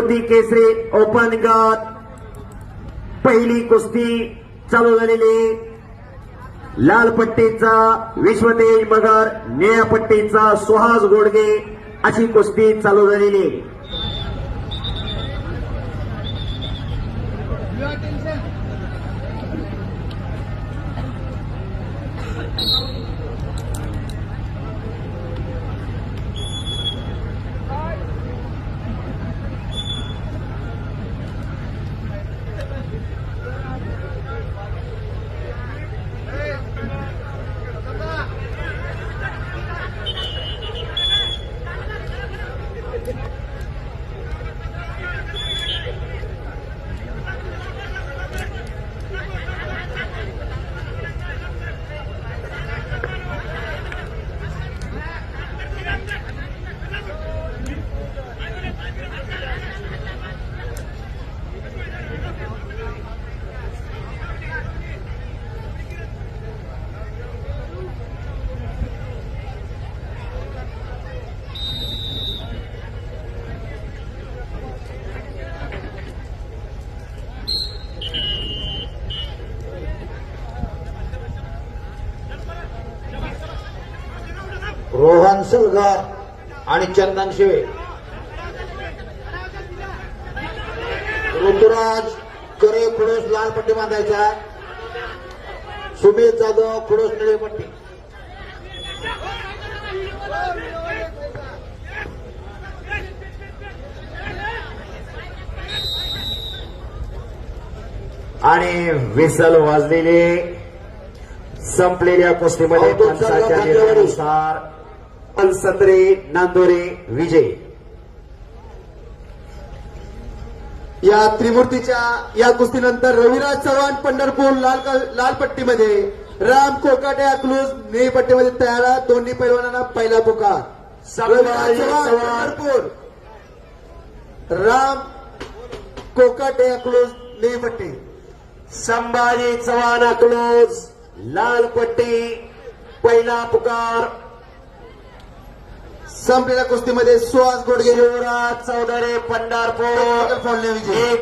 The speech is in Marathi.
त्रिमूर्ती केसरी ओपन गट. पहिली कुस्ती चालू झालेली. लाल पट्टीचा विश्वतेज मगर निळ्या पट्टीचा सुहास गोडगे अशी कुस्ती चालू झालेली. रोहन सलगार आणि चंदन शिवे. ऋतुराज करे खुडोस लाल पट्टी बांधायचा. सुमित जाधव खुडोस निळी पट्टी. आणि विसल वाजलेले संपलेल्या कुस्तीमध्ये सत्रे नांदोरे विजय या त्रिमूर्तीच्या या कुस्तीनंतर रविराज चव्हाण पंढरपूर लाल लाल पट्टीमध्ये राम कोकाटे अकलूज निळी पट्टीमध्ये तयार. दोन्ही पैलवानांना पहिला पुकार पंढरपूर राम कोकाटे अकलूज निळी पट्टी संभाजी चव्हाण अकलूज लाल पट्टी पहिला पुकार संपलेल्या कुस्तीमध्ये सुहास गोडगे शिवराज चौधरी पंढरपूर. फोडले विजय.